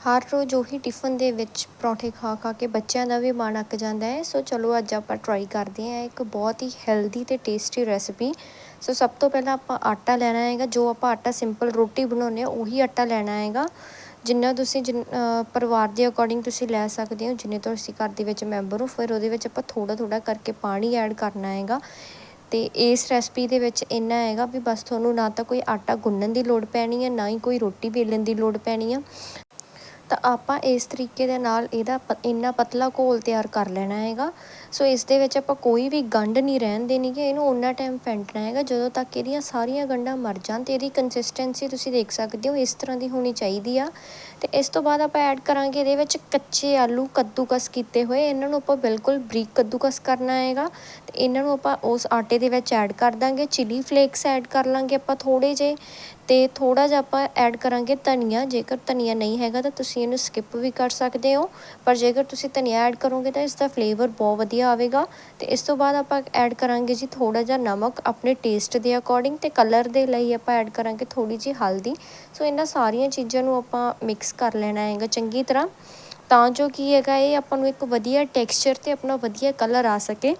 ਹਰ ਰੋਜ਼ ਉਹੀ ਟਿਫਨ ਦੇ ਵਿੱਚ ਪਰੌਂਠੇ ਖਾ ਖਾ ਕੇ ਬੱਚਿਆਂ ਦਾ ਵੀ ਮਨ ਅੱਕ ਜਾਂਦਾ ਹੈ। ਸੋ ਚਲੋ ਅੱਜ ਆਪਾਂ ਟਰਾਈ ਕਰਦੇ ਹਾਂ ਇੱਕ ਬਹੁਤ ਹੀ ਹੈਲਦੀ ਤੇ ਟੇਸਟੀ ਰੈਸਪੀ ਸੋ ਸਭ ਤੋਂ ਪਹਿਲਾਂ ਆਪਾਂ ਆਟਾ ਲੈਣਾ ਹੈਗਾ, ਜੋ ਆਪਾਂ ਆਟਾ ਸਿੰਪਲ ਰੋਟੀ ਬਣਾਉਂਦੇ ਆ ਉਹੀ ਆਟਾ ਲੈਣਾ ਹੈਗਾ। ਜਿੰਨਾ ਤੁਸੀਂ ਜਿਨ ਪਰਿਵਾਰ ਦੇ ਅਕੋਰਡਿੰਗ ਤੁਸੀਂ ਲੈ ਸਕਦੇ ਹੋ, ਜਿੰਨੇ ਤੁਸੀਂ ਘਰ ਦੇ ਵਿੱਚ ਮੈਂਬਰ ਹੋ, ਫਿਰ ਉਹਦੇ ਵਿੱਚ ਆਪਾਂ ਥੋੜਾ ਥੋੜਾ ਕਰਕੇ ਪਾਣੀ ਐਡ ਕਰਨਾ ਹੈਗਾ। ਤੇ ਇਸ ਰੈਸਪੀ ਦੇ ਵਿੱਚ ਇੰਨਾ ਹੈਗਾ ਵੀ ਬਸ ਤੁਹਾਨੂੰ ਨਾ ਤਾਂ ਕੋਈ ਆਟਾ ਗੁੰਨਣ ਦੀ ਲੋੜ ਪੈਣੀ ਹੈ, ਨਾ ਹੀ ਕੋਈ ਰੋਟੀ ਵੇਲਣ ਦੀ ਲੋੜ ਪੈਣੀ ਆ। ਤਾਂ ਆਪਾਂ ਇਸ ਤਰੀਕੇ ਦੇ ਨਾਲ ਇਹਦਾ ਇੰਨਾ ਪਤਲਾ ਘੋਲ ਤਿਆਰ ਕਰ ਲੈਣਾ ਹੈਗਾ। ਸੋ ਇਸ ਦੇ ਵਿੱਚ ਆਪਾਂ ਕੋਈ ਵੀ ਗੰਢ ਨਹੀਂ ਰਹਿਣ ਦੇਣੀ ਕਿ ਇਹਨੂੰ ਉਹਨਾਂ ਟਾਈਮ ਫੈਂਟਣਾ ਹੈਗਾ ਜਦੋਂ ਤੱਕ ਇਹਦੀਆਂ ਸਾਰੀਆਂ ਗੰਢਾਂ ਮਰ ਜਾਣ ਤੇ ਇਹਦੀ ਕੰਸਿਸਟੈਂਸੀ ਤੁਸੀਂ ਦੇਖ ਸਕਦੇ ਹੋ ਇਸ ਤਰ੍ਹਾਂ ਦੀ ਹੋਣੀ ਚਾਹੀਦੀ ਆ। ਤੇ ਇਸ ਤੋਂ ਬਾਅਦ ਆਪਾਂ ਐਡ ਕਰਾਂਗੇ ਇਹਦੇ ਵਿੱਚ ਕੱਚੇ ਆਲੂ ਕੱਦੂਕਸ ਕੀਤੇ ਹੋਏ, ਇਹਨਾਂ ਨੂੰ ਆਪਾਂ ਬਿਲਕੁਲ ਬਰੀਕ ਕੱਦੂਕਸ ਕਰਨਾ ਹੈਗਾ। ਤੇ ਇਹਨਾਂ ਨੂੰ ਆਪਾਂ ਉਸ ਆਟੇ ਦੇ ਵਿੱਚ ਐਡ ਕਰ ਦਾਂਗੇ ਚਿਲੀ ਫਲੇਕਸ ਐਡ ਕਰ ਲਾਂਗੇ ਆਪਾਂ ਥੋੜੇ ਜੇ ਅਤੇ ਥੋੜ੍ਹਾ ਜਿਹਾ ਆਪਾਂ ਐਡ ਕਰਾਂਗੇ ਧਨੀਆ। ਜੇਕਰ ਧਨੀਆ ਨਹੀਂ ਹੈਗਾ ਤਾਂ ਤੁਸੀਂ ਇਹਨੂੰ ਸਕਿੱਪ ਵੀ ਕਰ ਸਕਦੇ ਹੋ। ਪਰ ਜੇਕਰ ਤੁਸੀਂ ਧਨੀਆ ਐਡ ਕਰੋਗੇ ਤਾਂ ਇਸ ਦਾ ਫਲੇਵਰ ਬਹੁਤ ਵਧੀਆ ਆਵੇਗਾ। ਅਤੇ ਇਸ ਤੋਂ ਬਾਅਦ ਆਪਾਂ ਐਡ ਕਰਾਂਗੇ ਜੀ ਥੋੜ੍ਹਾ ਜਿਹਾ ਨਮਕ ਆਪਣੇ ਟੇਸਟ ਦੇ ਅਕੋਰਡਿੰਗ ਅਤੇ ਕਲਰ ਦੇ ਲਈ ਆਪਾਂ ਐਡ ਕਰਾਂਗੇ ਥੋੜ੍ਹੀ ਜਿਹੀ ਹਲਦੀ। ਸੋ ਇਹਨਾਂ ਸਾਰੀਆਂ ਚੀਜ਼ਾਂ ਨੂੰ ਆਪਾਂ ਮਿਕਸ ਕਰ ਲੈਣਾ ਹੈਗਾ ਚੰਗੀ ਤਰ੍ਹਾਂ। ਤਾਂ ਜੋ ਕੀ ਹੈਗਾ ਇਹ ਆਪਾਂ ਨੂੰ ਇੱਕ ਵਧੀਆ ਟੈਕਸਚਰ ਅਤੇ ਆਪਣਾ ਵਧੀਆ ਕਲਰ ਆ ਸਕੇ।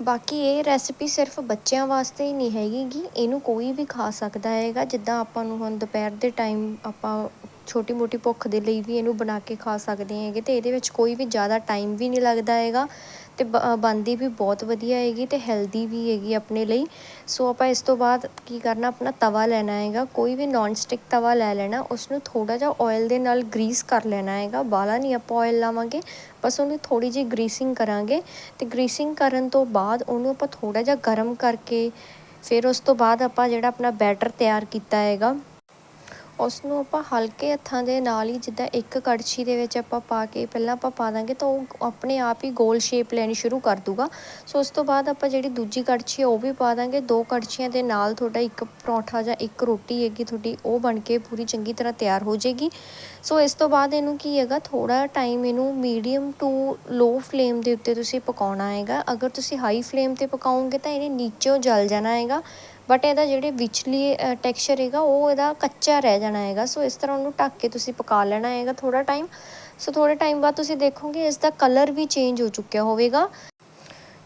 ਬਾਕੀ ਇਹ ਰੈਸਪੀ ਸਿਰਫ ਬੱਚਿਆਂ ਵਾਸਤੇ ਹੀ ਨਹੀਂ ਹੈਗੀ ਗੀ, ਇਹਨੂੰ ਕੋਈ ਵੀ ਖਾ ਸਕਦਾ ਹੈਗਾ, ਜਿੱਦਾਂ ਆਪਾਂ ਨੂੰ ਹੁਣ ਦੁਪਹਿਰ ਦੇ ਟਾਈਮ ਆਪਾਂ ਛੋਟੀ ਮੋਟੀ ਭੁੱਖ ਦੇ ਲਈ ਵੀ ਇਹਨੂੰ ਬਣਾ ਕੇ ਖਾ ਸਕਦੇ ਹੈਗੇ ਅਤੇ ਇਹਦੇ ਵਿੱਚ ਕੋਈ ਵੀ ਜ਼ਿਆਦਾ ਟਾਈਮ ਵੀ ਨਹੀਂ ਲੱਗਦਾ ਹੈਗਾ ਅਤੇ ਬ ਬਣਦੀ ਵੀ ਬਹੁਤ ਵਧੀਆ ਹੈਗੀ ਅਤੇ ਹੈਲਦੀ ਵੀ ਹੈਗੀ ਆਪਣੇ ਲਈ। ਸੋ ਆਪਾਂ ਇਸ ਤੋਂ ਬਾਅਦ ਕੀ ਕਰਨਾ, ਆਪਣਾ ਤਵਾ ਲੈਣਾ ਹੈਗਾ, ਕੋਈ ਵੀ ਨੋਨ ਸਟਿਕ ਤਵਾ ਲੈ ਲੈਣਾ, ਉਸਨੂੰ ਥੋੜ੍ਹਾ ਜਿਹਾ ਆਇਲ ਦੇ ਨਾਲ ਗਰੀਸ ਕਰ ਲੈਣਾ ਹੈਗਾ। ਬਾਲਾ ਨਹੀਂ ਆਪਾਂ ਆਇਲ ਲਾਵਾਂਗੇ, ਬਸ ਉਹਨੂੰ ਥੋੜ੍ਹੀ ਜਿਹੀ ਗਰੀਸਿੰਗ ਕਰਾਂਗੇ ਅਤੇ ਗਰੀਸਿੰਗ ਕਰਨ ਤੋਂ ਬਾਅਦ ਉਹਨੂੰ ਆਪਾਂ ਥੋੜ੍ਹਾ ਜਿਹਾ ਗਰਮ ਕਰਕੇ, ਫਿਰ ਉਸ ਤੋਂ ਬਾਅਦ ਆਪਾਂ ਜਿਹੜਾ ਆਪਣਾ ਬੈਟਰ ਤਿਆਰ ਕੀਤਾ ਹੈਗਾ ਉਸ ਨੂੰ ਆਪਾਂ ਹਲਕੇ ਹੱਥਾਂ ਦੇ ਨਾਲ ਹੀ ਜਿੱਦਾਂ ਇੱਕ ਕੜਛੀ ਦੇ ਵਿੱਚ ਆਪਾਂ ਪਾ ਕੇ ਪਹਿਲਾਂ ਆਪਾਂ ਪਾ ਦਾਂਗੇ ਤਾਂ ਉਹ ਆਪਣੇ ਆਪ ਹੀ ਗੋਲ ਸ਼ੇਪ ਲੈਣੀ ਸ਼ੁਰੂ ਕਰ ਦੂਗਾ। ਸੋ ਉਸ ਤੋਂ ਬਾਅਦ ਆਪਾਂ ਜਿਹੜੀ ਦੂਜੀ ਕੜਛੀ ਉਹ ਵੀ ਪਾ ਦਾਂਗੇ। ਦੋ ਕੜਛੀਆਂ ਦੇ ਨਾਲ ਤੁਹਾਡਾ ਇੱਕ ਪਰੌਂਠਾ ਜਾਂ ਇੱਕ ਰੋਟੀ ਹੈਗੀ ਤੁਹਾਡੀ, ਉਹ ਬਣ ਕੇ ਪੂਰੀ ਚੰਗੀ ਤਰ੍ਹਾਂ ਤਿਆਰ ਹੋ ਜਾਏਗੀ। ਸੋ ਇਸ ਤੋਂ ਬਾਅਦ ਇਹਨੂੰ ਕੀ ਹੈਗਾ ਥੋੜਾ ਟਾਈਮ ਇਹਨੂੰ ਮੀਡੀਅਮ ਟੂ ਲੋ ਫਲੇਮ ਦੇ ਉੱਤੇ ਤੁਸੀਂ ਪਕਾਉਣਾ ਹੈਗਾ। ਅਗਰ ਤੁਸੀਂ ਹਾਈ ਫਲੇਮ ਤੇ ਪਕਾਉਂਗੇ ਤਾਂ ਇਹਨੇ ਨੀਚੋਂ ਜਲ ਜਾਣਾ ਹੈਗਾ। ਬਟ ਇਹਦਾ ਜਿਹੜੇ ਵਿਚਲੀ ਟੈਕਸਚਰ ਹੈਗਾ, ਉਹ ਇਹਦਾ ਕੱਚਾ ਰਹਿ ਜਾਣਾ ਹੈਗਾ। ਸੋ ਇਸ ਤਰ੍ਹਾਂ ਉਹਨੂੰ ਢੱਕ ਕੇ ਤੁਸੀਂ ਪਕਾ ਲੈਣਾ ਹੈਗਾ ਥੋੜਾ ਟਾਈਮ ਸੋ ਥੋੜੇ ਟਾਈਮ ਬਾਅਦ ਤੁਸੀਂ ਦੇਖੋਗੇ ਇਸ ਦਾ ਕਲਰ ਵੀ ਚੇਂਜ ਹੋ ਚੁੱਕਿਆ ਹੋਵੇਗਾ।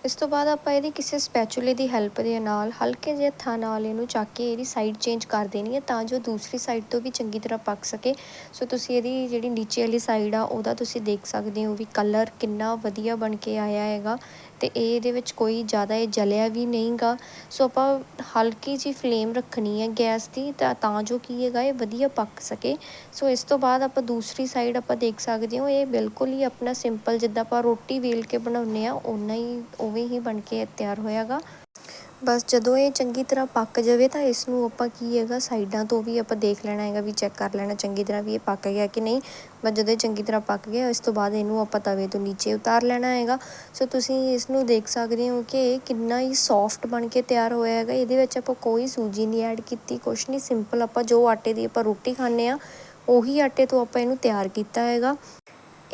ਇਸ ਤੋਂ ਬਾਅਦ ਆਪਾਂ ਇਹਦੀ ਕਿਸੇ ਸਪੈਚੂਲੇ ਦੀ ਹੈਲਪ ਦੇ ਨਾਲ, ਹਲਕੇ ਜਿਹੇ ਹੱਥਾਂ ਨਾਲ ਇਹਨੂੰ ਚੱਕ ਕੇ ਇਹਦੀ ਸਾਈਡ ਚੇਂਜ ਕਰ ਦੇਣੀ ਹੈ, ਤਾਂ ਜੋ ਦੂਸਰੀ ਸਾਈਡ ਤੋਂ ਵੀ ਚੰਗੀ ਤਰ੍ਹਾਂ ਪੱਕ ਸਕੇ। ਸੋ ਤੁਸੀਂ ਇਹਦੀ ਜਿਹੜੀ ਨੀਚੇ ਵਾਲੀ ਸਾਈਡ ਆ, ਉਹਦਾ ਤੁਸੀਂ ਦੇਖ ਸਕਦੇ ਹੋ ਵੀ ਕਲਰ ਕਿੰਨਾ ਵਧੀਆ ਬਣ ਕੇ ਆਇਆ ਹੈਗਾ। ਅਤੇ ਇਹ ਇਹਦੇ ਵਿੱਚ ਕੋਈ ਜ਼ਿਆਦਾ ਇਹ ਜਲਿਆ ਵੀ ਨਹੀਂ ਗਾ ਸੋ ਆਪਾਂ ਹਲਕੀ ਜਿਹੀ ਫਲੇਮ ਰੱਖਣੀ ਹੈ ਗੈਸ ਦੀ ਤਾਂ ਤਾਂ ਜੋ ਕੀ ਹੈਗਾ ਇਹ ਵਧੀਆ ਪੱਕ ਸਕੇ। ਸੋ ਇਸ ਤੋਂ ਬਾਅਦ ਆਪਾਂ ਦੂਸਰੀ ਸਾਈਡ ਆਪਾਂ ਦੇਖ ਸਕਦੇ ਹੋ, ਇਹ ਬਿਲਕੁਲ ਹੀ ਆਪਣਾ ਸਿੰਪਲ ਜਿੱਦਾਂ ਆਪਾਂ ਰੋਟੀ ਵੇਲ ਕੇ ਬਣਾਉਂਦੇ ਹਾਂ, ਓਨਾ ਹੀ, ਉਵੇਂ ਹੀ ਬਣ ਕੇ ਤਿਆਰ ਹੋਇਆ ਗਾ ਬਸ ਜਦੋਂ ਇਹ ਚੰਗੀ ਤਰ੍ਹਾਂ ਪੱਕ ਜਾਵੇ ਤਾਂ ਇਸ ਨੂੰ ਆਪਾਂ ਕੀ ਹੈਗਾ, ਸਾਈਡਾਂ ਤੋਂ ਵੀ ਆਪਾਂ ਦੇਖ ਲੈਣਾ ਹੈਗਾ ਵੀ ਚੈੱਕ ਕਰ ਲੈਣਾ ਚੰਗੀ ਤਰ੍ਹਾਂ ਵੀ ਇਹ ਪੱਕ ਗਿਆ ਕਿ ਨਹੀਂ। ਬਸ ਜਦੋਂ ਇਹ ਚੰਗੀ ਤਰ੍ਹਾਂ ਪੱਕ ਗਿਆ, ਇਸ ਤੋਂ ਬਾਅਦ ਇਹਨੂੰ ਆਪਾਂ ਤਵੇ ਤੋਂ ਨੀਚੇ ਉਤਾਰ ਲੈਣਾ ਹੈਗਾ। ਸੋ ਤੁਸੀਂ ਇਸ ਨੂੰ ਦੇਖ ਸਕਦੇ ਹੋ ਕਿ ਇਹ ਕਿੰਨਾ ਹੀ ਸੌਫਟ ਬਣ ਕੇ ਤਿਆਰ ਹੋਇਆ ਹੈਗਾ। ਇਹਦੇ ਵਿੱਚ ਆਪਾਂ ਕੋਈ ਸੂਜੀ ਨਹੀਂ ਐਡ ਕੀਤੀ, ਕੁਛ ਨਹੀਂ। ਸਿੰਪਲ ਆਪਾਂ ਜੋ ਆਟੇ ਦੀ ਆਪਾਂ ਰੋਟੀ ਖਾਂਦੇ ਆ ਉਹੀ ਆਟੇ ਤੋਂ ਆਪਾਂ ਇਹਨੂੰ ਤਿਆਰ ਕੀਤਾ ਹੈਗਾ।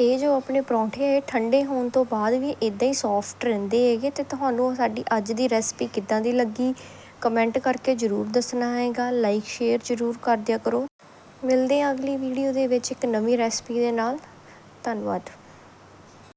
ਇਹ ਜੋ ਆਪਣੇ ਪਰੌਂਠੇ ਆ, ਇਹ ਠੰਡੇ ਹੋਣ ਤੋਂ ਬਾਅਦ ਵੀ ਇਦਾਂ ਹੀ ਸੌਫਟ ਰਹਿੰਦੇ ਹੈਗੇ ਤੇ ਤੁਹਾਨੂੰ ਸਾਡੀ ਅੱਜ ਦੀ ਰੈਸਪੀ ਕਿੱਦਾਂ ਦੀ ਲੱਗੀ? ਕਮੈਂਟ ਕਰਕੇ ਜ਼ਰੂਰ ਦੱਸਣਾ ਹੈਗਾ ਲਾਈਕ ਸ਼ੇਅਰ ਜ਼ਰੂਰ ਕਰ ਦਿਆ ਕਰੋ। ਮਿਲਦੇ ਆ ਅਗਲੀ ਵੀਡੀਓ ਦੇ ਵਿੱਚ ਇੱਕ ਨਵੀਂ ਰੈਸਪੀ ਦੇ ਨਾਲ। ਧੰਨਵਾਦ।